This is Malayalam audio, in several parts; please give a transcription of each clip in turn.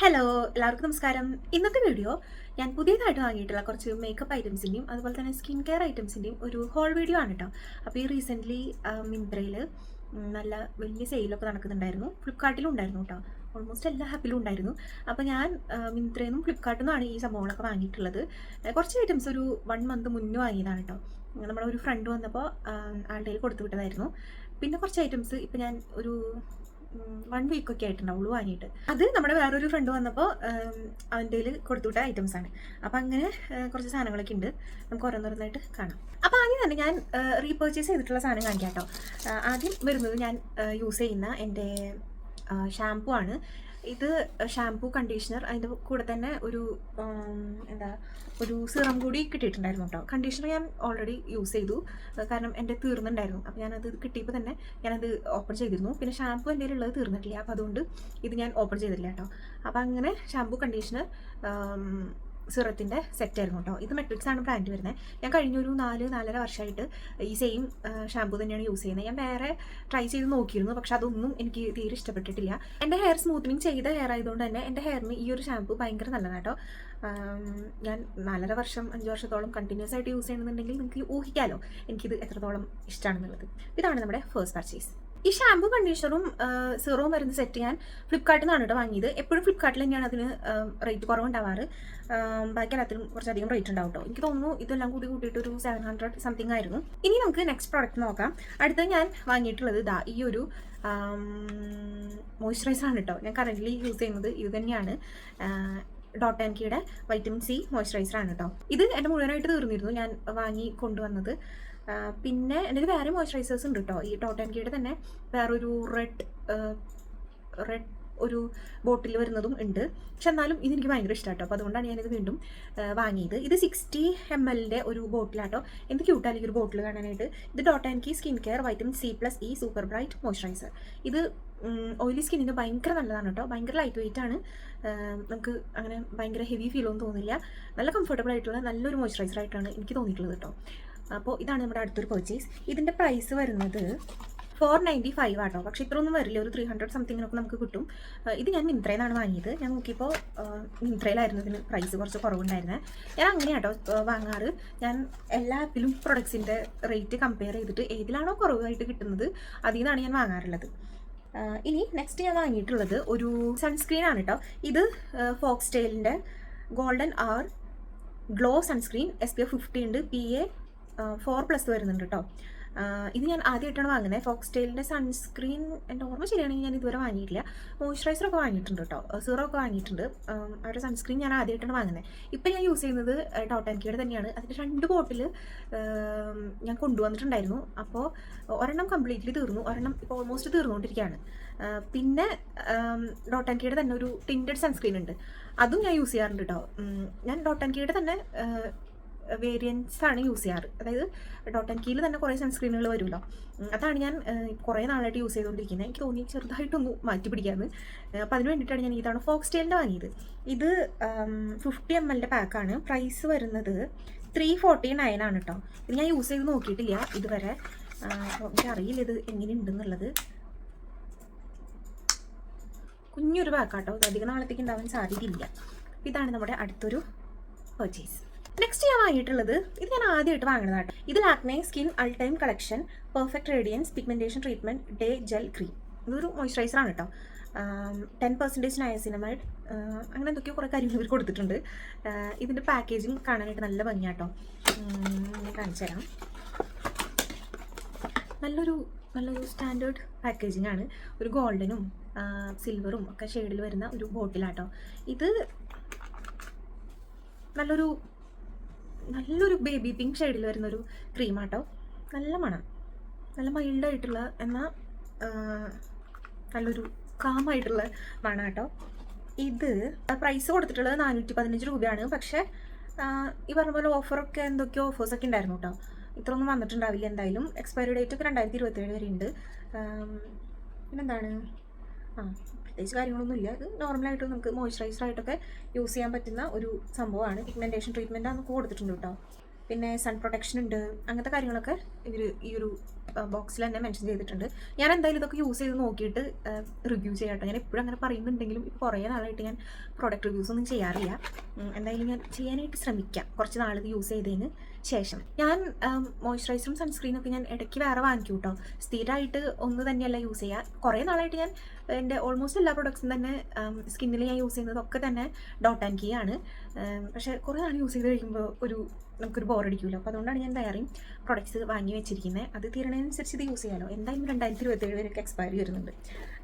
ഹലോ എല്ലാവർക്കും നമസ്കാരം. ഇന്നത്തെ വീഡിയോ ഞാൻ പുതിയതായിട്ട് വാങ്ങിയിട്ടുള്ള കുറച്ച് മേക്കപ്പ് ഐറ്റംസിന്റെയും അതുപോലെ തന്നെ സ്കിൻ കെയർ ഐറ്റംസിന്റെയും ഒരു ഹോൾ വീഡിയോ ആണ് കേട്ടോ അപ്പോൾ ഈ റീസെന്റ്ലി മിന്ത്രയിൽ നല്ല വലിയ സെയിലൊക്കെ നടക്കുന്നുണ്ടായിരുന്നു. ഫ്ലിപ്കാർട്ടിലും ഉണ്ടായിരുന്നു കേട്ടോ ഓൾമോസ്റ്റ് എല്ലാ ആപ്പിലും ഉണ്ടായിരുന്നു. അപ്പോൾ ഞാൻ മിന്ത്രയിൽ നിന്നും ഫ്ലിപ്കാർട്ടിൽ നിന്നാണ് ഈ സംഭവങ്ങളൊക്കെ വാങ്ങിയിട്ടുള്ളത്. കുറച്ച് ഐറ്റംസ് ഒരു വൺ മന്ത് മുന്നേ വാങ്ങിയതാണ് കേട്ടോ നമ്മുടെ ഒരു ഫ്രണ്ട് വന്നപ്പോൾ ആളുടെ കൊടുത്തു വിട്ടതായിരുന്നു. പിന്നെ കുറച്ച് ഐറ്റംസ് ഇപ്പം ഞാൻ ഒരു വൺ വീക്ക് ഒക്കെ ആയിട്ടുണ്ടാവുള്ളൂ വാങ്ങിയിട്ട്. അത് നമ്മുടെ വേറൊരു ഫ്രണ്ട് വന്നപ്പോൾ അവന്റെ കയ്യിൽ കൊടുത്തുവിട്ട ഐറ്റംസ് ആണ്. അപ്പോൾ അങ്ങനെ കുറച്ച് സാധനങ്ങളൊക്കെ ഉണ്ട്. നമുക്ക് ഓരോന്നോരോന്നായിട്ട് കാണാം. അപ്പോൾ ആദ്യം തന്നെ ഞാൻ റീപർച്ചേസ് ചെയ്തിട്ടുള്ള സാധനം കാണിക്കാം കേട്ടോ. ആദ്യം വരുന്നത് ഞാൻ യൂസ് ചെയ്യുന്ന എന്റെ ഷാംപൂ ആണ്. ഇത് ഷാംപൂ കണ്ടീഷണർ അതിന്റെ കൂടെ തന്നെ ഒരു എന്താ ഒരു സിറം കൂടി കിട്ടിയിട്ടുണ്ടായിരുന്നു കേട്ടോ. കണ്ടീഷണർ ഞാൻ ഓൾറെഡി യൂസ് ചെയ്തു. കാരണം എന്റെ തീർന്നിട്ടുണ്ടായിരുന്നു. അപ്പോൾ ഞാനത് കിട്ടിയപ്പോൾ തന്നെ ഞാനത് ഓപ്പൺ ചെയ്തിരുന്നു. പിന്നെ ഷാംപൂ എന്റെ ഉള്ളത് തീർന്നിട്ടില്ല. അപ്പോൾ അതുകൊണ്ട് ഇത് ഞാൻ ഓപ്പൺ ചെയ്തില്ല കേട്ടോ. അപ്പോൾ അങ്ങനെ ഷാംപൂ കണ്ടീഷണർ സിറത്തിന്റെ സെറ്റായിരുന്നു കേട്ടോ ഇത് മെട്രിക്സ് ആണ് ബ്രാൻഡ് വരുന്നത് ഞാൻ കഴിഞ്ഞൊരു നാല് നാലര വർഷമായിട്ട് ഈ സെയിം ഷാമ്പൂ തന്നെയാണ് യൂസ് ചെയ്യുന്നത് ഞാൻ വേറെ ട്രൈ ചെയ്ത് നോക്കിയിരുന്നു പക്ഷെ അതൊന്നും എനിക്ക് തീരെ ഇഷ്ടപ്പെട്ടിട്ടില്ല. എന്റെ ഹെയർ സ്മൂത്തനിങ് ചെയ്ത ഹെയർ ആയതുകൊണ്ട് തന്നെ എന്റെ ഹെയറിന് ഈ ഒരു ഷാമ്പൂ ഭയങ്കര നല്ലതാണ് കേട്ടോ ഞാൻ നാലര വർഷം അഞ്ച് വർഷത്തോളം കണ്ടിന്യൂസ് ആയിട്ട് യൂസ് ചെയ്യണമെന്നുണ്ടെങ്കിൽ നിങ്ങൾക്ക് ഊഹിക്കാമല്ലോ എനിക്കിത് എത്രത്തോളം ഇഷ്ടമാണെന്നുള്ളത് ഇതാണ് നമ്മുടെ ഫേസ്റ്റ് പർച്ചേസ് ഈ ഷാമ്പു കണ്ടീഷണറും സീറോ വരുന്ന സെറ്റ് ഞാൻ ഫ്ലിപ്കാർട്ടിൽ നിന്നാണ് കേട്ടോ വാങ്ങിയത്. എപ്പോഴും ഫ്ലിപ്കാർട്ടിൽ തന്നെയാണ് അതിന് റേറ്റ് കുറവുണ്ടാവാറ്. ബാക്കി എല്ലാത്തിനും കുറച്ചധികം റേറ്റ് ഉണ്ടാവും കേട്ടോ എനിക്ക് തോന്നുന്നു ഇതെല്ലാം കൂടി കൂട്ടിയിട്ട് ഒരു സെവൻ ഹൺഡ്രഡ് സംതിങ് ആയിരുന്നു. ഇനി നമുക്ക് നെക്സ്റ്റ് പ്രോഡക്റ്റ് നോക്കാം. അടുത്തത് ഞാൻ വാങ്ങിയിട്ടുള്ളത് ഇതാ ഈ ഒരു മോയ്സ്ചറൈസർ ആണ് കേട്ടോ ഞാൻ കറന്റ്ലി യൂസ് ചെയ്യുന്നത് ഇത് തന്നെയാണ്. ഡോട്ട് ആൻഡ് കീയുടെ വൈറ്റമിൻ സി മോയ്സ്ചറൈസർ ആണ് കേട്ടോ ഇത് എന്റെ മുഴുവനായിട്ട് തീർന്നിരുന്നു. ഞാൻ വാങ്ങി കൊണ്ടുവന്നത്. പിന്നെ എന്റെ വേറെ മോയ്സ്ചറൈസേഴ്സ് ഉണ്ട് കേട്ടോ ഈ ടോട്ട് ആൻഡ് തന്നെ വേറൊരു റെഡ് റെഡ് ഒരു ബോട്ടിൽ വരുന്നതും ഉണ്ട്. പക്ഷെ എന്നാലും ഇതെനിക്ക് ഭയങ്കര ഇഷ്ടമാട്ടോ അപ്പോൾ അതുകൊണ്ടാണ് ഞാനിത് വീണ്ടും വാങ്ങിയത്. ഇത് സിക്സ്റ്റി എം എല്ലിന്റെ ഒരു ബോട്ടിലാട്ടോ എന്ത് ക്യൂട്ടാണ് ഈ ഒരു ബോട്ടിൽ കാണാനായിട്ട്. ഇത് dot and key skin care vitamin C plus E super bright moisturiser ഇത് ഓയിലി സ്കിന്നിന് ഭയങ്കര നല്ലതാണ് കേട്ടോ ഭയങ്കര ലൈറ്റ് വെയിറ്റ് ആണ്. നമുക്ക് അങ്ങനെ ഭയങ്കര ഹെവി ഫീലൊന്നും തോന്നില്ല. നല്ല കംഫർട്ടബിൾ ആയിട്ടുള്ള നല്ലൊരു മോയ്സ്ചറൈസർ ആയിട്ടാണ് എനിക്ക് തോന്നിയിട്ടുള്ളത് കേട്ടോ അപ്പോൾ ഇതാണ് നമ്മുടെ അടുത്തൊരു പർച്ചേസ് ഇതിന്റെ പ്രൈസ് വരുന്നത് ഫോർ നയന്റി ഫൈവ് ആട്ടോ. പക്ഷേ ഇത്രയൊന്നും വരില്ല. ഒരു ത്രീ ഹൺഡ്രഡ് സംതിങ്ങിനൊക്കെ നമുക്ക് കിട്ടും. ഇത് ഞാൻ മിന്ത്രയിൽ നിന്നാണ് വാങ്ങിയത്. ഞാൻ നോക്കിയപ്പോൾ മിന്ത്രയിലായിരുന്നു ഇതിന് പ്രൈസ് കുറച്ച് കുറവുണ്ടായിരുന്നത് ഞാൻ അങ്ങനെയാട്ടോ വാങ്ങാറ്. ഞാൻ എല്ലാ ആപ്പിലും പ്രൊഡക്ട്സിന്റെ റേറ്റ് കമ്പയർ ചെയ്തിട്ട് ഏതിലാണോ കുറവായിട്ട് കിട്ടുന്നത് അതിൽ നിന്നാണ് ഞാൻ വാങ്ങാറുള്ളത്. ഇനി നെക്സ്റ്റ് ഞാൻ വാങ്ങിയിട്ടുള്ളത് ഒരു സൺസ്ക്രീൻ ആണ് കേട്ടോ ഇത് Fox ടെയിലിന്റെ golden hour glow sunscreen S P F fifty ഉണ്ട്. പി എ ഫോർ പ്ലസ് വരുന്നുണ്ട് കേട്ടോ ഇത് ഞാൻ ആദ്യമായിട്ടാണ് വാങ്ങുന്നത് ഫോക്സ് ടെയിലിന്റെ സൺസ്ക്രീൻ എന്റെ ഓർമ്മ ശരിയാണെങ്കിൽ ഞാൻ ഇതുവരെ വാങ്ങിയിട്ടില്ല. മോയ്സ്ചറൈസറൊക്കെ വാങ്ങിയിട്ടുണ്ട് കേട്ടോ സീറോ ഒക്കെ വാങ്ങിയിട്ടുണ്ട്. അവരുടെ സൺസ്ക്രീൻ ഞാൻ ആദ്യമായിട്ടാണ് വാങ്ങുന്നത് ഇപ്പം ഞാൻ യൂസ് ചെയ്യുന്നത് ഡോട്ട് ആൻഡ് തന്നെയാണ്. അതിന്റെ രണ്ട് ബോട്ടിൽ ഞാൻ കൊണ്ടുവന്നിട്ടുണ്ടായിരുന്നു. അപ്പോൾ ഒരെണ്ണം കംപ്ലീറ്റ്ലി തീർന്നു. ഒരെണ്ണം ഇപ്പോൾ ഓൾമോസ്റ്റ് തീർന്നുകൊണ്ടിരിക്കുകയാണ്. പിന്നെ ഡോട്ട് ആൻഡ് തന്നെ ഒരു ടിന്റഡ് സൺസ്ക്രീൻ ഉണ്ട്. അതും ഞാൻ യൂസ് ചെയ്യാറുണ്ട് കേട്ടോ ഞാൻ ഡോട്ട് ആൻഡ് തന്നെ വേരിയൻസ് ആണ് യൂസ് ചെയ്യാറ്. അതായത് ഡോട്ട് ആൻഡ് കീയിൽ തന്നെ കുറേ സൺസ്ക്രീനുകൾ വരുമല്ലോ അതാണ് ഞാൻ കുറേ നാളായിട്ട് യൂസ് ചെയ്തുകൊണ്ടിരിക്കുന്നത് എനിക്ക് തോന്നി ചെറുതായിട്ടൊന്ന് മാറ്റി പിടിക്കാമെന്ന് അപ്പോൾ അതിന് വേണ്ടിയിട്ടാണ് ഞാൻ ഇതാണ് ഫോക്സ് ടെയിലിന്റെ വാങ്ങിയത്. ഇത് ഫിഫ്റ്റി എം എല്ലിന്റെ പാക്കാണ് പ്രൈസ് വരുന്നത് ത്രീ ഫോർട്ടി നയൻ ആണ് കേട്ടോ ഇത് ഞാൻ യൂസ് ചെയ്ത് നോക്കിയിട്ടില്ല. ഇതുവരെ എനിക്കറിയില്ല ഇത് എങ്ങനെയുണ്ടെന്നുള്ളത്. കുഞ്ഞൊരു പാക്കാട്ടോ ഇത് അധികം നാളത്തേക്ക് ഉണ്ടാവാൻ സാധ്യതയില്ല. ഇതാണ് നമ്മുടെ അടുത്തൊരു പർച്ചേസ് നെക്സ്റ്റ് ഞാൻ വാങ്ങിയിട്ടുള്ളത് ഇത് ഞാൻ ആദ്യമായിട്ട് വാങ്ങുന്നതാണ് ഇത് acne skin ultime collection perfect radiance pigmentation treatment day gel cream ഇതൊരു മോയ്സ്ചറൈസർ ആണ് കേട്ടോ. ടെൻ പെർസെന്റേജ് നയസിനമൈഡ് അങ്ങനെ എന്തൊക്കെയോ കുറേ കാര്യങ്ങൾ ഇവർ കൊടുത്തിട്ടുണ്ട്. ഇതിന്റെ പാക്കേജിങ് കാണാനായിട്ട് നല്ല ഭംഗിയാട്ടോ കാണിച്ചു തരാം. നല്ലൊരു നല്ലൊരു സ്റ്റാൻഡേർഡ് പാക്കേജിംഗ് ആണ്. ഒരു ഗോൾഡനും സിൽവറും ഒക്കെ ഷെയ്ഡിൽ വരുന്ന ഒരു ബോട്ടിലാട്ടോ ഇത് നല്ലൊരു നല്ലൊരു ബേബി പിങ്ക് ഷെയ്ഡിൽ വരുന്ന ഒരു ക്രീമാട്ടോ നല്ല മണം. നല്ല മൈൽഡായിട്ടുള്ള എന്നാൽ നല്ലൊരു കാമായിട്ടുള്ള മണാട്ടോ. ഇത് പ്രൈസ് കൊടുത്തിട്ടുള്ളത് നാനൂറ്റി പതിനഞ്ച് രൂപയാണ്. പക്ഷേ ഈ പറഞ്ഞ പോലെ ഓഫറൊക്കെ എന്തൊക്കെയോ ഓഫേഴ്സൊക്കെ ഉണ്ടായിരുന്നു കേട്ടോ ഇത്രയൊന്നും വന്നിട്ടുണ്ടാവില്ല എന്തായാലും. എക്സ്പയറി ഡേറ്റ് ഒക്കെ രണ്ടായിരത്തി ഇരുപത്തേഴ് വരെ ഉണ്ട്. പിന്നെന്താണ്? ആ പ്രത്യേകിച്ച് കാര്യങ്ങളൊന്നുമില്ല. ഇത് നോർമലായിട്ട് നമുക്ക് മോയ്സ്ചറൈസർ ആയിട്ടൊക്കെ യൂസ് ചെയ്യാൻ പറ്റുന്ന ഒരു സംഭവമാണ്. പിഗ്മെന്റേഷൻ ട്രീറ്റ്മെന്റ് നമുക്ക് കൊടുത്തിട്ടുണ്ട് കേട്ടോ. പിന്നെ സൺ പ്രൊട്ടക്ഷൻ ഉണ്ട് അങ്ങനത്തെ കാര്യങ്ങളൊക്കെ ഇവർ ഈ ഒരു ബോക്സിൽ തന്നെ മെൻഷൻ ചെയ്തിട്ടുണ്ട്. ഞാൻ എന്തായാലും ഇതൊക്കെ യൂസ് ചെയ്ത് നോക്കിയിട്ട് റിവ്യൂ ചെയ്യാട്ടോ. ഞാൻ എപ്പോഴും അങ്ങനെ പറയുന്നുണ്ടെങ്കിലും ഇപ്പോൾ കുറേ നാളായിട്ട് ഞാൻ പ്രോഡക്റ്റ് റിവ്യൂസ് ഒന്നും ചെയ്യാറില്ല. എന്തായാലും ഞാൻ ചെയ്യാനായിട്ട് ശ്രമിക്കാം. കുറച്ച് നാൾ ഇത് യൂസ് ചെയ്തതിന് ശേഷം. ഞാൻ മോയ്സ്ചറൈസറും സൺസ്ക്രീനും ഒക്കെ ഞാൻ ഇടയ്ക്ക് വേറെ വാങ്ങിക്കും കേട്ടോ സ്ഥിരമായിട്ട് ഒന്ന് തന്നെയല്ല യൂസ് ചെയ്യുക കുറേ നാളായിട്ട് ഞാൻ എന്റെ ഓൾമോസ്റ്റ് എല്ലാ പ്രൊഡക്ട്സും തന്നെ സ്കിന്നിൽ ഞാൻ യൂസ് ചെയ്യുന്നതൊക്കെ തന്നെ ഡോട്ട് ആൻഡ് കീ ആണ്. പക്ഷേ കുറേ നാൾ യൂസ് ചെയ്ത് കഴിയുമ്പോൾ ഒരു നമുക്കൊരു ബോറടിക്കുമല്ലോ അപ്പോൾ അതുകൊണ്ടാണ് ഞാൻ വേറെയും പ്രൊഡക്ട്സ് വാങ്ങി വെച്ചിരിക്കുന്നത് അത് തീരണതനുസരിച്ച് ഇത് യൂസ് ചെയ്യാമല്ലോ എന്തായാലും രണ്ടായിരത്തി ഇരുപത്തേഴ് വരെയൊക്കെ എക്സ്പയറി വരുന്നുണ്ട്.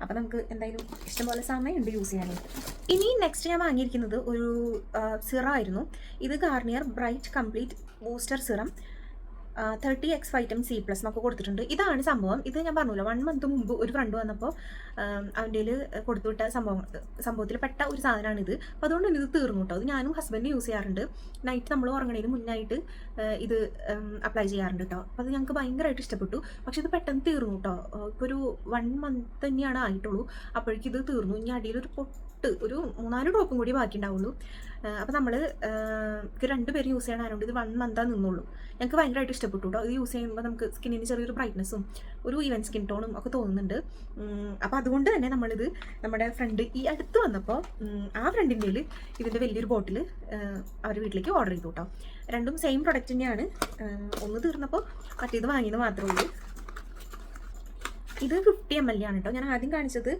അപ്പോൾ നമുക്ക് എന്തായാലും ഇഷ്ടംപോലെ സമയമുണ്ട് യൂസ് ചെയ്യാനായിട്ട് ഇനി നെക്സ്റ്റ് ഞാൻ വാങ്ങിയിരിക്കുന്നത് ഒരു സിറ ആയിരുന്നു. ഇത് Garnier bright complete booster serum thirty X vitamin C plus എന്നൊക്കെ കൊടുത്തിട്ടുണ്ട്. ഇതാണ് സംഭവം. ഇത് ഞാൻ പറഞ്ഞല്ലോ വൺ മന്ത് മുമ്പ് ഒരു ഫ്രണ്ട് വന്നപ്പോൾ അവന്റെ കൊടുത്തുവിട്ട സംഭവം സംഭവത്തിൽ പെട്ട ഒരു സാധനമാണ് ഇത്. അപ്പോൾ അതുകൊണ്ട് തന്നെ ഇത് തീർന്നു കേട്ടോ അത് ഞാനും ഹസ്ബൻഡ് യൂസ് ചെയ്യാറുണ്ട്. നൈറ്റ് നമ്മൾ ഉറങ്ങണതിന് മുന്നായിട്ട് ഇത് അപ്ലൈ ചെയ്യാറുണ്ട് കേട്ടോ അപ്പോൾ അത് ഞങ്ങൾക്ക് ഭയങ്കരമായിട്ട് ഇഷ്ടപ്പെട്ടു. പക്ഷെ ഇത് പെട്ടെന്ന് തീർന്നു കേട്ടോ ഇപ്പോൾ ഒരു വൺ മന്ത് തന്നെയാണ് ആയിട്ടുള്ളൂ. അപ്പോഴേക്കും ഇത് തീർന്നു. ഇനി അടിയിലൊരു ഒരു മൂന്നാൽ ഡ്രോപ്പും കൂടി ബാക്കി ഉണ്ടാവുള്ളൂ അപ്പോൾ നമ്മൾ എനിക്ക് രണ്ട് പേര് യൂസ് ചെയ്യാൻ ചെയ്യണമായതുകൊണ്ട് ഇത് വൺ മന്താ നിന്നുള്ളൂ ഞങ്ങൾക്ക് ഭയങ്കരമായിട്ട് ഇഷ്ടപ്പെട്ടു കേട്ടോ ഇത് യൂസ് ചെയ്യുമ്പോൾ നമുക്ക് സ്കിന്നിന് ചെറിയൊരു ബ്രൈറ്റ്നസ്സും ഒരു ഈവൻ സ്കിൻ ടോണും ഒക്കെ തോന്നുന്നുണ്ട്. അപ്പോൾ അതുകൊണ്ട് തന്നെ നമ്മളിത് നമ്മുടെ ഫ്രണ്ട് ഈ അടുത്ത് വന്നപ്പോൾ ആ ഫ്രണ്ടിന്റെ ഇതിന്റെ വലിയൊരു ബോട്ടിൽ അവർ വീട്ടിലേക്ക് ഓർഡർ ചെയ്തു കേട്ടോ രണ്ടും സെയിം പ്രൊഡക്റ്റ് തന്നെയാണ്. ഒന്ന് തീർന്നപ്പോൾ മറ്റേത് വാങ്ങിയത് മാത്രമേ ഉള്ളൂ. ഇത് ഫിഫ്റ്റി എം എൽ ആണ് കേട്ടോ ഞാൻ ആദ്യം കാണിച്ചത്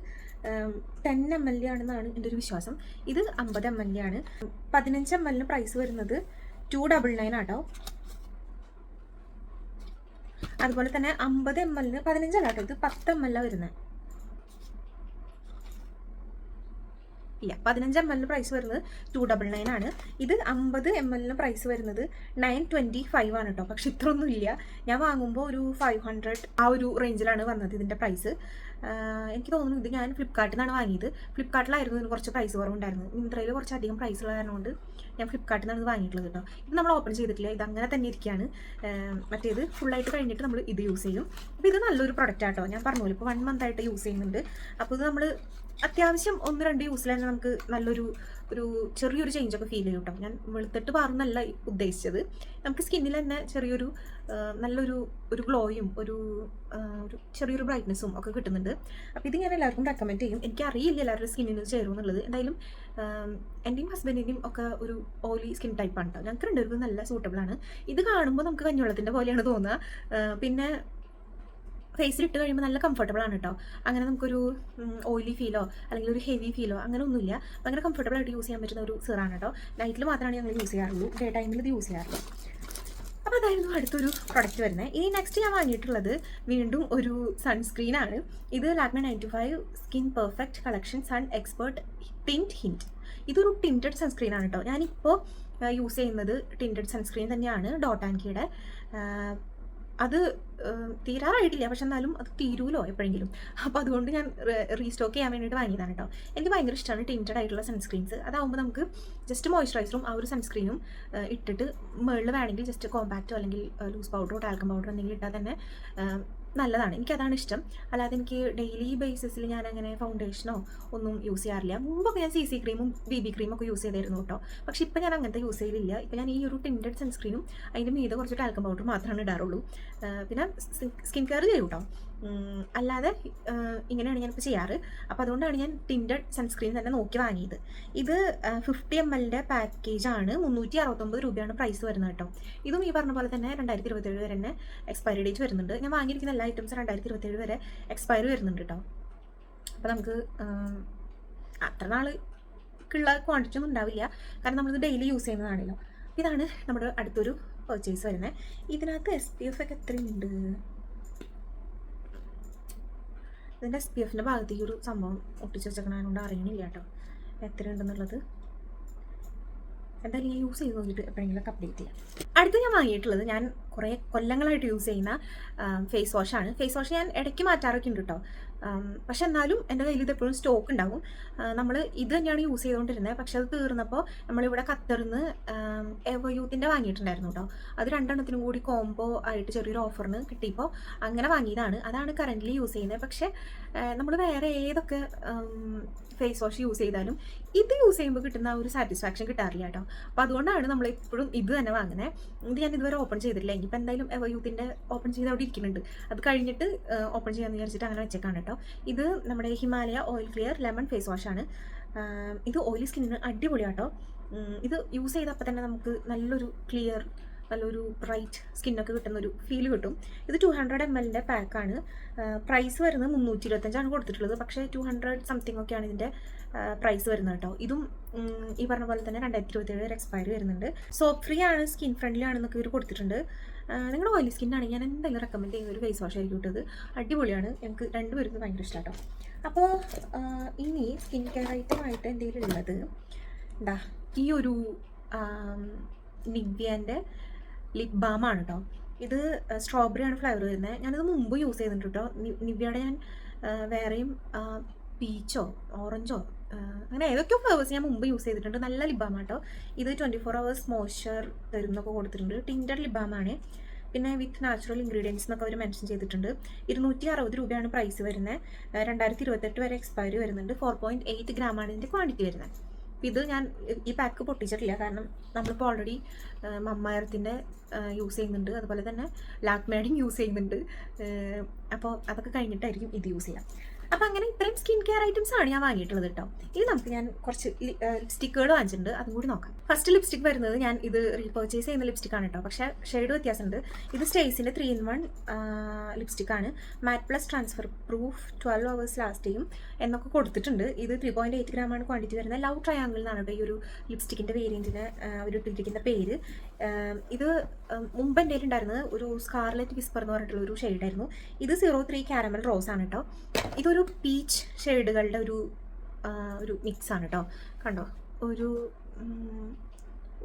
ടെൻ എം എൽ ആണെന്നാണ് എന്റെ ഒരു വിശ്വാസം. ഇത് അമ്പത് എം എൽ ആണ്. പതിനഞ്ച് എം എല്ലിന് പ്രൈസ് വരുന്നത് ടു ഡബിൾ നയൻ ആട്ടോ. അതുപോലെ തന്നെ അമ്പത് എം എല്ലിന് പതിനഞ്ചല്ല കേട്ടോ ഇത് പത്ത് എം എൽ വരുന്നത് ഇല്ല പതിനഞ്ച് എം എല്ലിന് പ്രൈസ് വരുന്നത് ടു ഡബിൾ നയൻ ആണ്. ഇത് അമ്പത് എം എല്ലിന് പ്രൈസ് വരുന്നത് നയൻ ട്വന്റി ഫൈവ് ആണ് കേട്ടോ. പക്ഷെ ഇത്രയൊന്നും ഇല്ല ഞാൻ വാങ്ങുമ്പോൾ ഒരു ഫൈവ് ഹൺഡ്രഡ് ആ ഒരു റേഞ്ചിലാണ് വന്നത് ഇതിന്റെ പ്രൈസ് എനിക്ക് തോന്നുന്നു ഇത് ഞാൻ ഫ്ലിപ്കാർട്ടിൽ നിന്നാണ് വാങ്ങിയത്. ഫ്ലിപ്കാർട്ടിലായിരുന്നു ഇതിന് കുറച്ച് പ്രൈസ് കുറവുണ്ടായിരുന്നു മിന്ത്രയിൽ കുറച്ച് അധികം പ്രൈസ് ഉള്ള കാരണം കൊണ്ട് ഞാൻ ഫ്ലിപ്കാർട്ടിൽ നിന്നാണ് ഇത് വാങ്ങിയിട്ടുള്ളത് കേട്ടോ ഇത് നമ്മൾ ഓപ്പൺ ചെയ്തിട്ടില്ല. ഇത് അങ്ങനെ തന്നെ ഇരിക്കുകയാണ് മറ്റേത് ഫുള്ളായിട്ട് കഴിഞ്ഞിട്ട് നമ്മൾ ഇത് യൂസ് ചെയ്യും. അപ്പോൾ ഇത് നല്ലൊരു പ്രൊഡക്റ്റ് ആട്ടോ. ഞാൻ പറഞ്ഞു ഇപ്പോൾ വൺ മന്ത് ആയിട്ട് യൂസ് ചെയ്യുന്നുണ്ട്. അപ്പോൾ ഇത് നമ്മൾ അത്യാവശ്യം ഒന്ന് രണ്ട് യൂസിൽ തന്നെ നമുക്ക് നല്ലൊരു ഒരു ചെറിയൊരു ചേഞ്ച് ഒക്കെ ഫീൽ ചെയ്യും കേട്ടോ ഞാൻ വെളുത്തിട്ട് പാർന്നല്ല ഉദ്ദേശിച്ചത്. നമുക്ക് സ്കിന്നിൽ തന്നെ ചെറിയൊരു നല്ലൊരു ഒരു ഗ്ലോയും ഒരു ഒരു ചെറിയൊരു ബ്രൈറ്റ്നസ്സും ഒക്കെ കിട്ടുന്നുണ്ട്. അപ്പോൾ ഇത് ഞാൻ എല്ലാവർക്കും റെക്കമെൻഡ് ചെയ്യും. എനിക്ക് അറിയില്ല എല്ലാവരുടെ സ്കിന്നിന് ചേരും എന്നുള്ളത്. എന്തായാലും എന്റെയും ഹസ്ബൻഡിന്റെയും ഒക്കെ ഒരു ഓയിലി സ്കിൻ ടൈപ്പാണ് കേട്ടോ ഞങ്ങൾക്ക് രണ്ടുപേർക്കും നല്ല സൂട്ടബിൾ ആണ്. ഇത് കാണുമ്പോൾ നമുക്ക് കഞ്ഞുവെള്ളത്തിന്റെ പോലെയാണ് തോന്നുക. പിന്നെ ഫേസിൽ ഇട്ട് കഴിയുമ്പോൾ നല്ല കംഫർട്ടബിൾ ആണ് കേട്ടോ അങ്ങനെ നമുക്കൊരു ഓയിലി ഫീലോ അല്ലെങ്കിൽ ഒരു ഹെവി ഫീലോ അങ്ങനെ ഒന്നുമില്ല. ഭയങ്കര കംഫർട്ടബിൾ ആയിട്ട് യൂസ് ചെയ്യാൻ പറ്റുന്ന ഒരു സിറാണ് കേട്ടോ നൈറ്റിൽ മാത്രമാണ് ഞങ്ങൾ യൂസ് ചെയ്യാറുള്ളൂ. ഡേ ടൈമിൽ ഇത് യൂസ് ചെയ്യാറുള്ളൂ. അപ്പോൾ അതായിരുന്നു അടുത്തൊരു പ്രൊഡക്റ്റ് വരുന്നത് ഇനി നെക്സ്റ്റ് ഞാൻ വാങ്ങിയിട്ടുള്ളത് വീണ്ടും ഒരു സൺസ്ക്രീനാണ് ഇത് Lakme ninety five skin perfect collection sun expert tint hint ഇതൊരു ടിന്റഡ് സൺസ്ക്രീനാണ് കേട്ടോ ഞാനിപ്പോൾ യൂസ് ചെയ്യുന്നത് ടിന്റഡ് സൺസ്ക്രീൻ തന്നെയാണ് ഡോട്ട് അത് തീരാറായിട്ടില്ല. പക്ഷെ എന്നാലും അത് തീരൂലോ എപ്പോഴെങ്കിലും. അപ്പോൾ അതുകൊണ്ട് ഞാൻ റീസ്റ്റോക്ക് ചെയ്യാൻ വേണ്ടിയിട്ട് വാങ്ങിയതാണ് കേട്ടോ. എനിക്ക് ഭയങ്കര ഇഷ്ടമാണ് ടിന്റഡ് ആയിട്ടുള്ള സൺസ്ക്രീൻസ് അതാവുമ്പോൾ നമുക്ക് ജസ്റ്റ് മോയ്സ്ചറൈസറും ആ ഒരു സൺസ്ക്രീനും ഇട്ടിട്ട് മുകളിൽ വേണമെങ്കിൽ ജസ്റ്റ് കോമ്പാക്റ്റോ അല്ലെങ്കിൽ ലൂസ് പൗഡറോ ടാൽക്കം പൗഡറോ എന്തെങ്കിലും ഇട്ടാൽ തന്നെ നല്ലതാണ്. എനിക്കതാണ് ഇഷ്ടം. അല്ലാതെ എനിക്ക് ഡെയിലി ബേസിസിൽ ഞാൻ അങ്ങനെ ഫൗണ്ടേഷനോ ഒന്നും യൂസ് ചെയ്യാറില്ല. മുമ്പൊക്കെ ഞാൻ സി സി ക്രീമും ബി ബി ക്രീമും ഒക്കെ യൂസ് ചെയ്തായിരുന്നു കേട്ടോ. പക്ഷേ ഇപ്പം ഞാൻ അങ്ങനത്തെ യൂസ് ചെയ്തില്ല ഇപ്പം ഞാൻ ഈ ഒരു ടിന്റഡ് സൺസ്ക്രീനും അതിന്റെ മീതെ കുറച്ച് ടാൽക്കം പൗഡർ മാത്രമാണ് ഇടാറുള്ളൂ. പിന്നെ സ്കിൻ കെയർ ചെയ്യും കേട്ടോ അല്ലാതെ ഇങ്ങനെയാണ് ഞാൻ ഞാനിപ്പോൾ ചെയ്യാറ്. അപ്പോൾ അതുകൊണ്ടാണ് ഞാൻ ടിന്റഡ് സൺസ്ക്രീൻ തന്നെ നോക്കി വാങ്ങിയത്. ഇത് ഫിഫ്റ്റി എം എല്ലിന്റെ പാക്കേജാണ്. മുന്നൂറ്റി അറുപത്തൊമ്പത് രൂപയാണ് പ്രൈസ് വരുന്നത് കേട്ടോ. ഇതും ഈ പറഞ്ഞ പോലെ തന്നെ രണ്ടായിരത്തി ഇരുപത്തേഴ് വരെ തന്നെ എക്സ്പയറി ഡേറ്റ് വരുന്നുണ്ട്. ഞാൻ വാങ്ങിയിരിക്കുന്ന എല്ലാ ഐറ്റംസും രണ്ടായിരത്തി ഇരുപത്തേഴ് വരെ എക്സ്പയറി വരുന്നുണ്ട് കേട്ടോ. അപ്പോൾ നമുക്ക് അത്ര അത്ര ഉള്ള ക്വാണ്ടിറ്റി ഒന്നും ഉണ്ടാവില്ല. കാരണം നമ്മളിത് ഡെയിലി യൂസ് ചെയ്യുന്നതാണല്ലോ. ഇതാണ് നമ്മുടെ അടുത്തൊരു പർച്ചേസ് വരുന്നത് ഇതിനകത്ത് എസ് പി എഫ് ഒക്കെ എത്രയുണ്ട്? ഇതിന്റെ എസ് പി എഫിന്റെ ഭാഗത്തേക്ക് ഒരു സംഭവം ഒട്ടിച്ച് വെച്ചേക്കണതുകൊണ്ട് അറിയണില്ല കേട്ടോ. എത്രയുണ്ടെന്നുള്ളത്. എന്തായാലും ഞാൻ യൂസ് ചെയ്ത് നോക്കിയിട്ട് എപ്പോഴെങ്കിലും അപ്ഡേറ്റ് ചെയ്യാം. അടുത്ത് ഞാൻ വാങ്ങിയിട്ടുള്ളത് ഞാൻ കുറേ കൊല്ലങ്ങളായിട്ട് യൂസ് ചെയ്യുന്ന ഫേസ് വാഷാണ് ഫേസ് വാഷ് ഞാൻ ഇടയ്ക്ക് മാറ്റാറൊക്കെ ഉണ്ട് കേട്ടോ പക്ഷെ എന്നാലും എന്റെ കയ്യിൽ ഇത് എപ്പോഴും സ്റ്റോക്ക് ഉണ്ടാകും നമ്മൾ ഇത് തന്നെയാണ് യൂസ് ചെയ്തുകൊണ്ടിരുന്നത് പക്ഷെ അത് തീർന്നപ്പോൾ നമ്മളിവിടെ ഖത്തറിന്ന് എവോ യൂത്തിന്റെ വാങ്ങിയിട്ടുണ്ടായിരുന്നു കേട്ടോ അത് രണ്ടെണ്ണത്തിനും കൂടി കോംബോ ആയിട്ട് ചെറിയൊരു ഓഫറിന് കിട്ടിയപ്പോൾ അങ്ങനെ വാങ്ങിയതാണ്. അതാണ് കറന്റ്ലി യൂസ് ചെയ്യുന്നത്. പക്ഷേ നമ്മൾ വേറെ ഏതൊക്കെ ഫേസ് വാഷ് യൂസ് ചെയ്താലും ഇത് യൂസ് ചെയ്യുമ്പോൾ കിട്ടുന്ന ഒരു സാറ്റിസ്ഫാക്ഷൻ കിട്ടാറില്ല കേട്ടോ അപ്പോൾ അതുകൊണ്ടാണ് നമ്മൾ എപ്പോഴും ഇത് തന്നെ വാങ്ങുന്നത് ഇത് ഞാൻ ഇതുവരെ ഓപ്പൺ ചെയ്തിട്ടില്ല. ഇനിയിപ്പോൾ എന്തായാലും യൂത്തിന്റെ ഓപ്പൺ ചെയ്ത് അവിടെ ഇരിക്കുന്നുണ്ട്. അത് കഴിഞ്ഞിട്ട് ഓപ്പൺ ചെയ്യാമെന്ന് വിചാരിച്ചിട്ട് അങ്ങനെ വെച്ചേക്കാണ് കേട്ടോ. ഇത് നമ്മുടെ Himalaya oil clear lemon face വാഷാണ് ഇത് ഓയിലി സ്കിന്നിന് അടിപൊളിയാട്ടോ ഇത് യൂസ് ചെയ്തപ്പോൾ തന്നെ നമുക്ക് നല്ലൊരു ക്ലിയർ നല്ലൊരു ബ്രൈറ്റ് സ്കിന്നൊക്കെ കിട്ടുന്ന ഒരു ഫീൽ കിട്ടും. ഇത് ടു ഹൺഡ്രഡ് എം എല്ലിന്റെ പാക്കാണ് പ്രൈസ് വരുന്നത് മുന്നൂറ്റി ഇരുപത്തഞ്ചാണ് കൊടുത്തിട്ടുള്ളത്. പക്ഷേ ടു ഹൺഡ്രഡ് സംതിങ് ഒക്കെയാണ് ഇതിന്റെ പ്രൈസ് വരുന്നത് കേട്ടോ. ഇതും ഈ പറഞ്ഞ പോലെ തന്നെ രണ്ടായിരത്തി ഇരുപത്തേഴ് വരെ എക്സ്പയർ വരുന്നുണ്ട്. സോപ്പ് ഫ്രീ ആണ് സ്കിൻ ഫ്രണ്ട്ലി ആണെന്നൊക്കെ ഇവർ കൊടുത്തിട്ടുണ്ട്. നിങ്ങളുടെ ഓയിലി സ്കിന്നാണ് ഞാൻ എന്തായാലും റെക്കമെൻഡ് ചെയ്യുന്ന ഒരു ഫേസ് വാഷ് ആയിരിക്കും ഇട്ടത്. അടിപൊളിയാണ്. ഞങ്ങൾക്ക് രണ്ടുപേർക്കും ഭയങ്കര ഇഷ്ടമാട്ടോ അപ്പോൾ ഇനി സ്കിൻ കെയർ ഐറ്റം ആയിട്ട് എന്തെങ്കിലും ഉള്ളത്? എന്താ ഈ ഒരു നിവ്യന്റെ ലിപ് ബാമാണ് കേട്ടോ ഇത് സ്ട്രോബെറിയാണ് ഫ്ലേവർ വരുന്നത് ഞാനത് മുമ്പ് യൂസ് ചെയ്തിട്ടുണ്ട് കേട്ടോ നിവ്യയുടെ ഞാൻ വേറെയും പീച്ചോ ഓറഞ്ചോ അങ്ങനെ ഏതൊക്കെയോ ഫ്ലവേഴ്സ് ഞാൻ മുമ്പ് യൂസ് ചെയ്തിട്ടുണ്ട്. നല്ല ലിബാമാണ് കേട്ടോ ഇത് ട്വന്റി ഫോർ അവേഴ്സ് മോയ്സ്ചർ തരുന്നൊക്കെ കൊടുത്തിട്ടുണ്ട്. ടിൻഡർ ലിബാമാണ്. പിന്നെ വിത്ത് നാച്ചുറൽ ഇൻഗ്രീഡിയൻസ് എന്നൊക്കെ അവർ മെൻഷൻ ചെയ്തിട്ടുണ്ട്. ഇരുന്നൂറ്റി അറുപത് രൂപയാണ് പ്രൈസ് വരുന്നത് രണ്ടായിരത്തി ഇരുപത്തെട്ട് വരെ എക്സ്പയറി വരുന്നുണ്ട്. ഫോർ പോയിന്റ് എയ്റ്റ് ഗ്രാമാണ് ഇതിന്റെ ക്വാണ്ടിറ്റി വരുന്നത് ഇത് ഞാൻ ഈ പാക്ക് പൊട്ടിച്ചിട്ടില്ല. കാരണം നമ്മളിപ്പോൾ ഓൾറെഡി മമ്മായത്തിന്റെ യൂസ് ചെയ്യുന്നുണ്ട്. അതുപോലെ തന്നെ ലാക്മേഡിങ് യൂസ് ചെയ്യുന്നുണ്ട്. അപ്പോൾ അതൊക്കെ കഴിഞ്ഞിട്ടായിരിക്കും ഇത് യൂസ് ചെയ്യാം. അപ്പോൾ അങ്ങനെ ഇത്രയും സ്കിൻ കെയർ ഐറ്റംസ് ആണ് ഞാൻ വാങ്ങിയിട്ടുള്ളത് കേട്ടോ ഇനി നമുക്ക് ഞാൻ കുറച്ച് ലിപ്സ്റ്റിക്കുകൾ വാങ്ങിച്ചിട്ടുണ്ട്. അതും കൂടി നോക്കാം. ഫസ്റ്റ് ലിപ്സ്റ്റിക് വരുന്നത് ഞാൻ ഇത് റീപർച്ചേസ് ചെയ്യുന്ന ലിപ്സ്റ്റിക് ആണ് കേട്ടോ പക്ഷേ ഷെയ്ഡ് വ്യത്യാസമുണ്ട്. ഇത് സ്റ്റേസിന്റെ ത്രീ ഇൻ വൺ ലിപ്സ്റ്റിക് ആണ്. Matte plus transfer proof twelve hours last ചെയ്യും എന്നൊക്കെ കൊടുത്തിട്ടുണ്ട്. ഇത് ത്രീ പോയിന്റ് എയ്റ്റ് ഗ്രാം ആണ് ക്വാണ്ടിറ്റി വരുന്നത്. ലവ് ട്രയാങ്കിൾ എന്നാണ് കേട്ടോ ഈ ഒരു ലിപ്സ്റ്റിക്കിന്റെ വേരിയന്റിന് അവർ ഇട്ടിരിക്കുന്ന പേര്. ഇത് മുമ്പ് എന്റെ ഉണ്ടായിരുന്നത്? ഒരു സ്കാർലെറ്റ് വിസ്പർ എന്ന് പറഞ്ഞിട്ടുള്ള ഒരു ഷെയ്ഡായിരുന്നു ഇത് സീറോ ത്രീ കാരമൽ റോസ് ആണ് കേട്ടോ ഇതൊരു പീച്ച് ഷെയ്ഡുകളുടെ ഒരു ഒരു മിക്സ് ആണ് കേട്ടോ കണ്ടോ? ഒരു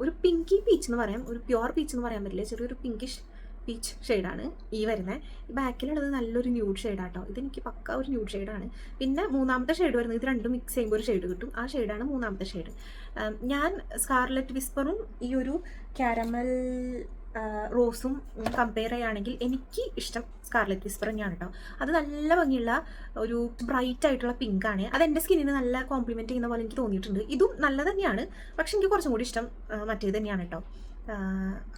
ഒരു പിങ്കി പീച്ച് എന്ന് പറയാം. ഒരു പ്യുവർ പീച്ച് എന്ന് പറയാൻ പറ്റില്ല. ചെറിയൊരു പിങ്കിഷ് പീച്ച് ഷെയ്ഡാണ് ഈ വരുന്നത് ബാക്കിലുള്ളത് നല്ലൊരു ന്യൂഡ് ഷെയ്ഡാണ് കേട്ടോ ഇതെനിക്ക് പക്ക ഒരു ന്യൂഡ് ഷെയ്ഡാണ് പിന്നെ മൂന്നാമത്തെ ഷെയ്ഡ് വരുന്നത്. ഇത് രണ്ടും മിക്സ് ചെയ്യുമ്പോൾ ഒരു ഷെയ്ഡ് കിട്ടും. ആ ഷെയ്ഡാണ് മൂന്നാമത്തെ ഷെയ്ഡ് ഞാൻ സ്കാർലെറ്റ് വിസ്പറും ഈ ഒരു കാരമൽ റോസും കമ്പയർ ചെയ്യുകയാണെങ്കിൽ എനിക്ക് ഇഷ്ടം സ്കാർലെറ്റ് വിസ്പർ തന്നെയാണ് കേട്ടോ അത് നല്ല ഭംഗിയുള്ള ഒരു ബ്രൈറ്റ് ആയിട്ടുള്ള പിങ്ക് ആണ്. അത് എന്റെ സ്കിന്നിന് നല്ല കോംപ്ലിമെന്റ് ചെയ്യുന്ന പോലെ എനിക്ക് തോന്നിയിട്ടുണ്ട്. ഇതും നല്ല തന്നെയാണ്. പക്ഷെ എനിക്ക് കുറച്ചും കൂടി ഇഷ്ടം മറ്റേത് തന്നെയാണ് കേട്ടോ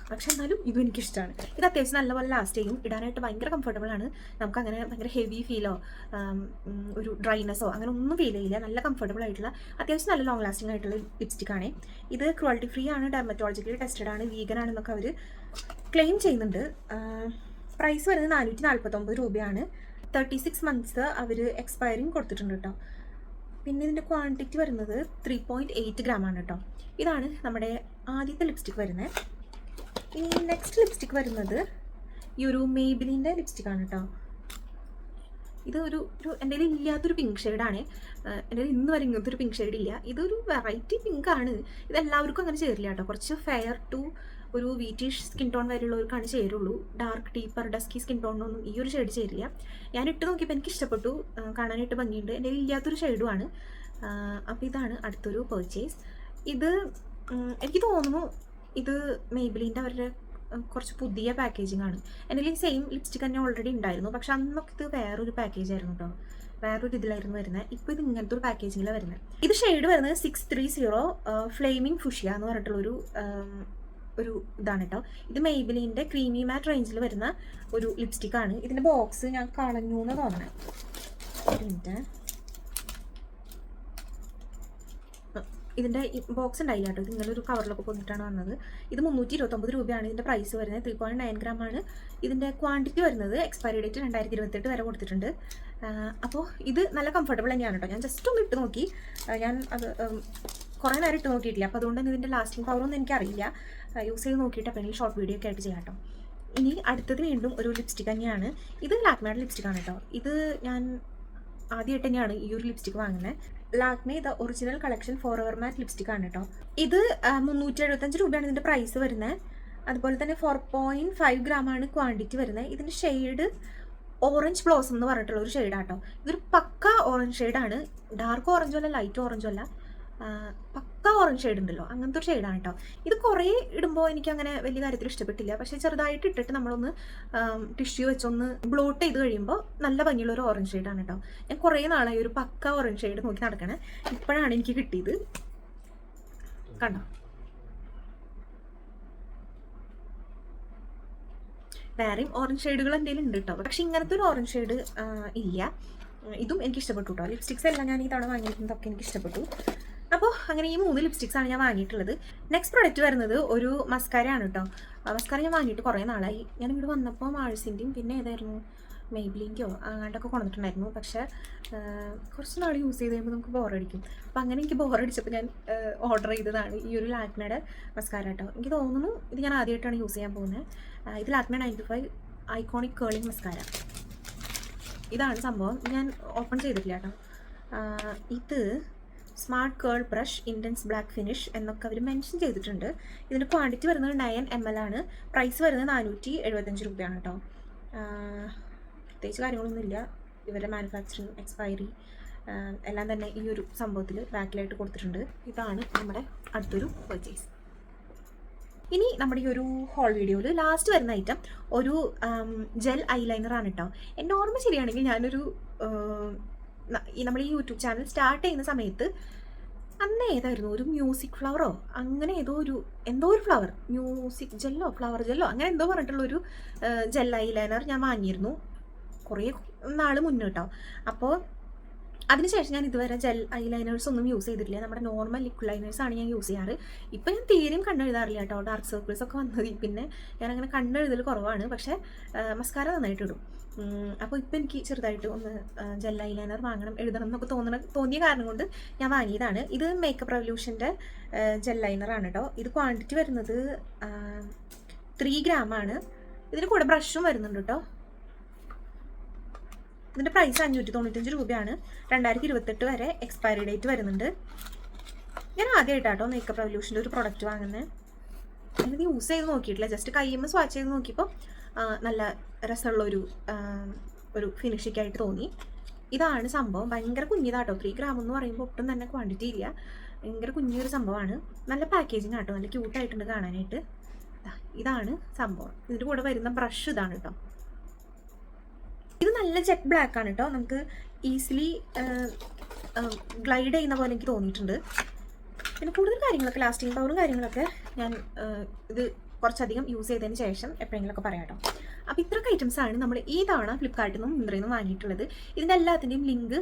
പക്ഷെ എന്നാലും ഇതും എനിക്കിഷ്ടമാണ് ഇത് അത്യാവശ്യം നല്ലപോലെ ലാസ്റ്റ് ചെയ്യും. ഇടാനായിട്ട് ഭയങ്കര കംഫർട്ടബിൾ ആണ്. നമുക്ക് അങ്ങനെ ഭയങ്കര ഹെവി ഫീലോ ഒരു ഡ്രൈനെസ്സോ അങ്ങനെ ഒന്നും ഫീൽ ചെയ്യില്ല. നല്ല കംഫർട്ടബിൾ ആയിട്ടുള്ള അത്യാവശ്യം നല്ല ലോങ് ലാസ്റ്റിംഗ് ആയിട്ടുള്ള ലിപ്സ്റ്റിക് ആണ്. ഇത് ക്വാളിറ്റി ഫ്രീ ആണ് ഡെർമറ്റോളജിക്കലി ടെസ്റ്റഡ് ആണ് വീഗൻ ആണെന്നൊക്കെ അവർ ക്ലെയിം ചെയ്യുന്നുണ്ട്. പ്രൈസ് വരുന്നത് നാനൂറ്റി നാൽപ്പത്തൊമ്പത് രൂപയാണ്. തേർട്ടി സിക്സ് മന്ത്സ് അവർ എക്സ്പയറിങ് കൊടുത്തിട്ടുണ്ട് കേട്ടോ പിന്നെ ഇതിന്റെ ക്വാണ്ടിറ്റി വരുന്നത് ത്രീ പോയിന്റ് എയ്റ്റ് ഗ്രാം ആണ് കേട്ടോ ഇതാണ് നമ്മുടെ ആദ്യത്തെ ലിപ്സ്റ്റിക് വരുന്നത് ഇനി നെക്സ്റ്റ് ലിപ്സ്റ്റിക് വരുന്നത് ഈ ഒരു മേബിലിന്റെ ലിപ്സ്റ്റിക് ആണ് കേട്ടോ ഇത് ഒരു ഒരു എന്റെ കയ്യിൽ ഇല്ലാത്തൊരു പിങ്ക് ഷെയ്ഡാണ് എന്റെ കയ്യിൽ ഇന്ന് വരെ ഇങ്ങനത്തെ ഒരു പിങ്ക് ഷെയ്ഡ് ഇല്ല. ഇതൊരു വെറൈറ്റി പിങ്ക് ആണ്. ഇത് എല്ലാവർക്കും അങ്ങനെ ചേരില്ല കേട്ടോ കുറച്ച് ഫെയർ ടു ഒരു വീറ്റിഷ് സ്കിൻ ടോൺ വരെയുള്ളവർക്കാണ് ചേരുള്ളൂ. ഡാർക്ക് ഡീപ്പർ ഡസ്കി സ്കിൻ ടോണിനൊന്നും ഈ ഒരു ഷെയ്ഡ് ചേരില്ല. ഞാൻ ഇട്ട് നോക്കിയപ്പോൾ എനിക്ക് ഇഷ്ടപ്പെട്ടു. കാണാനായിട്ട് ഭംഗിയുണ്ട്. എന്റെ ഇല്ലാത്തൊരു ഷെയ്ഡുമാണ് അപ്പോൾ ഇതാണ് അടുത്തൊരു പർച്ചേസ് ഇത് എനിക്ക് തോന്നുന്നു ഇത് മെയ്ബിലിന്റെ അവരുടെ കുറച്ച് പുതിയ പാക്കേജിംഗ് ആണ്. എന്റെ സെയിം ലിപ്സ്റ്റിക് തന്നെ ഓൾറെഡി ഉണ്ടായിരുന്നു. പക്ഷെ അന്നൊക്കെ ഇത് വേറൊരു പാക്കേജ് ആയിരുന്നു കേട്ടോ വേറൊരു ഇതിലായിരുന്നു വരുന്നത് ഇപ്പോൾ ഇത് ഇങ്ങനത്തെ ഒരു പാക്കേജിങ്ങിലാണ് വരുന്നത് ഇത് ഷെയ്ഡ് വരുന്നത് six three zero flaming fuchsia എന്ന് പറഞ്ഞിട്ടുള്ളൊരു ഒരു ഇതാണ് കേട്ടോ ഇത് മെയ്ബിലിന്റെ ക്രീമി മാറ്റ് റേഞ്ചിൽ വരുന്ന ഒരു ലിപ്സ്റ്റിക് ആണ്. ഇതിന്റെ ബോക്സ് ഞാൻ കളഞ്ഞു എന്ന് തോന്നണേ. മിനിറ്റ്. ഇതിന്റെ ബോക്സ് ഉണ്ടായില്ല കേട്ടോ ഇത് ഒരു കവറിലൊക്കെ കൊണ്ടിട്ടാണ് വന്നത്. ഇത് മുന്നൂറ്റി ഇരുപത്തൊമ്പത് രൂപയാണ്. ഇതിന്റെ പ്രൈസ് വരുന്നത് ത്രീ പോയിന്റ് നയൻ ഗ്രാം ആണ്. ഇതിന്റെ ക്വാണ്ടിറ്റി വരുന്നത് എക്സ്പയറി ഡേറ്റ് രണ്ടായിരത്തി ഇരുപത്തെട്ട് വരെ കൊടുത്തിട്ടുണ്ട്. അപ്പോൾ ഇത് നല്ല കംഫർട്ടബിൾ തന്നെയാണ് കേട്ടോ ഞാൻ ജസ്റ്റ് ഒന്ന് ഇട്ട് നോക്കി. ഞാൻ അത് കുറേ നേരം ഇട്ട് നോക്കിയിട്ടില്ല. അപ്പോൾ അതുകൊണ്ട് ഇതിന്റെ ലാസ്റ്റിംഗ് പവറൊന്നും എനിക്കറിയില്ല. യൂസ് ചെയ്ത് നോക്കിയിട്ട് അപ്പോൾ ഷോർട്ട് വീഡിയോ ഒക്കെ ആയിട്ട് ചെയ്യാം കേട്ടോ ഇനി അടുത്തത് വീണ്ടും ഒരു ലിപ്സ്റ്റിക് തന്നെയാണ്. ഇത് ലാക്മേയുടെ ലിപ്സ്റ്റിക് ആണ് കേട്ടോ ഇത് ഞാൻ ആദ്യമായിട്ട് തന്നെയാണ് ഈ ഒരു ലിപ്സ്റ്റിക് വാങ്ങുന്നത് Lakme the original collection forever matte lipstick ആണ് കേട്ടോ ഇത് മുന്നൂറ്റി എഴുപത്തഞ്ച് രൂപയാണ് ഇതിന്റെ പ്രൈസ് വരുന്നത് അതുപോലെ തന്നെ ഫോർ പോയിന്റ് ഫൈവ് ഗ്രാം ആണ് ക്വാണ്ടിറ്റി വരുന്നത് ഇതിന്റെ ഷെയ്ഡ് ഓറഞ്ച് ബ്ലോസം എന്ന് പറഞ്ഞിട്ടുള്ള ഒരു ഷെയ്ഡാണ് കേട്ടോ ഇതൊരു പക്ക ഓറഞ്ച് ഷെയ്ഡാണ് ഡാർക്ക് ഓറഞ്ചും അല്ല ലൈറ്റ് ഓറഞ്ചും അല്ല. ആ, പക്ക ഓറഞ്ച് ഷെയ്ഡ് ഉണ്ടല്ലോ. അങ്ങനത്തെ ഒരു ഷെയ്ഡാണ് കേട്ടോ ഇത് കുറേ ഇടുമ്പോൾ എനിക്ക് അങ്ങനെ വലിയ കാര്യത്തിൽ ഇഷ്ടപ്പെട്ടില്ല. പക്ഷേ ചെറുതായിട്ട് ഇട്ടിട്ട് നമ്മളൊന്ന് ടിഷ്യൂ വെച്ചൊന്ന് ബ്ലോട്ട് ചെയ്ത് കഴിയുമ്പോൾ നല്ല ഭംഗിയുള്ള ഒരു ഓറഞ്ച് ഷെയ്ഡാണ് കേട്ടോ ഞാൻ കുറേ നാളായി ഒരു പക്ക ഓറഞ്ച് ഷെയ്ഡ് നോക്കി നടക്കണേ. ഇപ്പോഴാണ് എനിക്ക് കിട്ടിയത്. കണ്ടോ? വേറെയും ഓറഞ്ച് ഷെയ്ഡുകൾ എന്തെങ്കിലും ഉണ്ട് കേട്ടോ പക്ഷെ ഇങ്ങനത്തെ ഒരു ഓറഞ്ച് ഷെയ്ഡ് ഇല്ല. ഇതും എനിക്ക് ഇഷ്ടപ്പെട്ടു കേട്ടോ ലിപ്സ്റ്റിക്സ് എല്ലാം ഞാൻ ഈ തവണ വാങ്ങിയിരുന്നതൊക്കെ എനിക്ക് ഇഷ്ടപ്പെട്ടു. അപ്പോൾ അങ്ങനെ ഈ മൂന്ന് ലിപ്സ്റ്റിക്സ് ആണ് ഞാൻ വാങ്ങിയിട്ടുള്ളത്. നെക്സ്റ്റ് പ്രൊഡക്റ്റ് വരുന്നത് ഒരു മസ്കാരയാണ് കേട്ടോ മസ്കാര ഞാൻ വാങ്ങിയിട്ട് കുറേ നാളായി. ഞാൻ ഇങ്ങോട്ട് വന്നപ്പോൾ മാഴ്സിന്റെയും പിന്നെ ഏതായിരുന്നു? മെയ്ബ്ലിങ്കോ അങ്ങാണ്ടൊക്കെ കൊണ്ടിട്ടുണ്ടായിരുന്നു പക്ഷേ കുറച്ച് നാൾ യൂസ് ചെയ്ത് കഴിയുമ്പോൾ നമുക്ക് ബോറടിക്കും അപ്പോൾ അങ്ങനെ എനിക്ക് ബോറടിച്ചപ്പോൾ ഞാൻ ഓർഡർ ചെയ്തതാണ് ഈ ഒരു ലാക്നയുടെ മസ്കാര കേട്ടോ എനിക്ക് തോന്നുന്നു ഇത് ഞാൻ ആദ്യമായിട്ടാണ് യൂസ് ചെയ്യാൻ പോകുന്നത്. ഇത് Lakme ninety five iconic curling mascara ഇതാണ് സംഭവം. ഞാൻ ഓപ്പൺ ചെയ്തിട്ടില്ല കേട്ടോ ഇത് smart curl brush intense black finish എന്നൊക്കെ അവർ മെൻഷൻ ചെയ്തിട്ടുണ്ട്. ഇതിന്റെ ക്വാണ്ടിറ്റി വരുന്നത് നയൻ എം എൽ ആണ്. പ്രൈസ് വരുന്നത് നാനൂറ്റി എഴുപത്തഞ്ച് രൂപയാണ് കേട്ടോ. പ്രത്യേകിച്ച് കാര്യങ്ങളൊന്നുമില്ല ഇവരുടെ മാനുഫാക്ചറിങ് എക്സ്പയറി എല്ലാം തന്നെ ഈ ഒരു സംഭവത്തിൽ ബാക്കിലായിട്ട് കൊടുത്തിട്ടുണ്ട്. ഇതാണ് നമ്മുടെ അടുത്തൊരു പർച്ചേസ് ഇനി നമ്മുടെ ഈ ഒരു ഹോൾ വീഡിയോയിൽ ലാസ്റ്റ് വരുന്ന ഐറ്റം ഒരു ജെൽ ഐലൈനർ ആണ് കേട്ടോ. എന്റെ ഓർമ്മ ശരിയാണെങ്കിൽ ഞാനൊരു നമ്മൾ ഈ യൂട്യൂബ് ചാനൽ സ്റ്റാർട്ട് ചെയ്യുന്ന സമയത്ത് അന്ന് ഏതായിരുന്നു? ഒരു മ്യൂസിക് ഫ്ലവറോ? അങ്ങനെ ഏതോ ഒരു എന്തോ ഒരു ഫ്ലവർ. മ്യൂസിക് ജെല്ലോ ഫ്ലവർ ജെല്ലോ അങ്ങനെ എന്തോ പറഞ്ഞിട്ടുള്ള ഒരു ജെൽ ഐലൈനർ ഞാൻ വാങ്ങിയിരുന്നു. കുറേ നാൾ മുന്നേ കേട്ടോ അപ്പോൾ അതിനുശേഷം ഞാൻ ഇതുവരെ ജെൽ ഐലൈനേഴ്സ് ഒന്നും യൂസ് ചെയ്തിട്ടില്ല. നമ്മുടെ നോർമൽ ലിക്വിഡ് ലൈനേഴ്സ് ആണ് ഞാൻ യൂസ് ചെയ്യാറ്. ഇപ്പം ഞാൻ തീരെയും കണ്ണെഴുതാറില്ല കേട്ടോ. ഡാർക്ക് സർക്കിൾസ് ഒക്കെ വന്നത്. പിന്നെ ഞാൻ അങ്ങനെ കണ്ണെഴുതൽ കുറവാണ്. പക്ഷേ മസ്കാര നന്നായിട്ട് ഇടും. അപ്പോൾ ഇപ്പം എനിക്ക് ചെറുതായിട്ട് ഒന്ന് ജെൽ ഐലൈനർ വാങ്ങണം എഴുതണം എന്നൊക്കെ തോന്നണ തോന്നിയ കാരണം കൊണ്ട് ഞാൻ വാങ്ങിയതാണ്. ഇത് മേക്കപ്പ് റെവല്യൂഷന്റെ ജെൽ ലൈനറാണ് കേട്ടോ ഇത് ക്വാണ്ടിറ്റി വരുന്നത് ത്രീ ആണ്. ഇതിന് കൂടെ ബ്രഷും വരുന്നുണ്ട് കേട്ടോ ഇതിന്റെ പ്രൈസ് അഞ്ഞൂറ്റി തൊണ്ണൂറ്റഞ്ച് രൂപയാണ്. രണ്ടായിരത്തി ഇരുപത്തെട്ട് വരെ എക്സ്പയറി ഡേറ്റ് വരുന്നുണ്ട്. ഞാൻ ആദ്യമായിട്ടാട്ടോ മേക്കപ്പ് റെവല്യൂഷന്റെ ഒരു പ്രൊഡക്റ്റ് വാങ്ങുന്നത് ഞാനിത് യൂസ് ചെയ്ത് നോക്കിയിട്ടില്ല. ജസ്റ്റ് കയ്യുമ്പോൾ സ്വാച്ച് ചെയ്ത് നോക്കിയപ്പോൾ നല്ല രസമുള്ള ഒരു ഒരു ആയിട്ട് തോന്നി. ഇതാണ് സംഭവം. ഭയങ്കര കുഞ്ഞിതാട്ടോ. ത്രീ ഗ്രാം എന്ന് പറയുമ്പോൾ ഒട്ടും തന്നെ ക്വാണ്ടിറ്റി ഇല്ല. ഭയങ്കര കുഞ്ഞൊരു സംഭവമാണ്. നല്ല പാക്കേജിങ് ആട്ടോ. നല്ല ക്യൂട്ടായിട്ടുണ്ട് കാണാനായിട്ട്. ഇതാണ് സംഭവം. ഇതിന്റെ കൂടെ വരുന്ന ബ്രഷ് ഇതാണ് കേട്ടോ ഇത് നല്ല ജെറ്റ് ബ്ലാക്ക് ആണ് കേട്ടോ നമുക്ക് ഈസിലി ഗ്ലൈഡ് ചെയ്യുന്ന പോലെ എനിക്ക് തോന്നിയിട്ടുണ്ട്. പിന്നെ കൂടുതൽ കാര്യങ്ങളൊക്കെ ലാസ്റ്റിംഗ് പവറും കാര്യങ്ങളൊക്കെ ഞാൻ ഇത് കുറച്ചധികം യൂസ് ചെയ്തതിന് ശേഷം എപ്പോഴെങ്കിലുമൊക്കെ പറയാം കേട്ടോ. അപ്പോൾ ഇത്രയൊക്കെ ഐറ്റംസ് ആണ് നമ്മൾ ഈ തവണ ഫ്ലിപ്കാർട്ടിൽ നിന്നും മിന്ത്രയിൽ നിന്നും വാങ്ങിയിട്ടുള്ളത്. ഇതിന്റെ എല്ലാത്തിന്റെയും ലിങ്ക്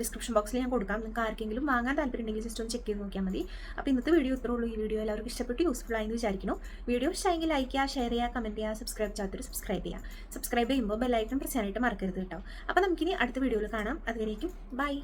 ഡിസ്ക്രിപ്ഷൻ ബോക്സിൽ ഞാൻ കൊടുക്കാം. നിങ്ങൾക്ക് ആർക്കെങ്കിലും വാങ്ങാൻ താല്പര്യമുണ്ടെങ്കിൽ ജസ്റ്റ് ഒന്ന് ചെക്ക് ചെയ്ത് നോക്കിയാൽ മതി. അപ്പോൾ ഇന്നത്തെ വീഡിയോ ഇത്രേ ഉള്ളൂ. ഈ വീഡിയോ എല്ലാവർക്കും ഇഷ്ടപ്പെട്ട് യൂസ്ഫുൾ ആയെന്ന് വിചാരിക്കുന്നു. വീഡിയോ ഇഷ്ടമെങ്കിൽ ലൈക്ക് ചെയ്യുക ഷെയർ ചെയ്യുക കമന്റ് ചെയ്യുക സബ്സ്ക്രൈബ് ചെയ്യാത്തൊരു സബ്സ്ക്രൈബ് ചെയ്യുക. സബ്സ്ക്രൈബ് ചെയ്യുമ്പോൾ ബെല്ലൈക്കൺ പ്രസ് ചെയ്യാനായിട്ട് മറക്കരുത് കേട്ടോ. അപ്പോൾ നമുക്കിനി അടുത്ത വീഡിയോയിൽ കാണാം. അതുവരേക്കും ബൈ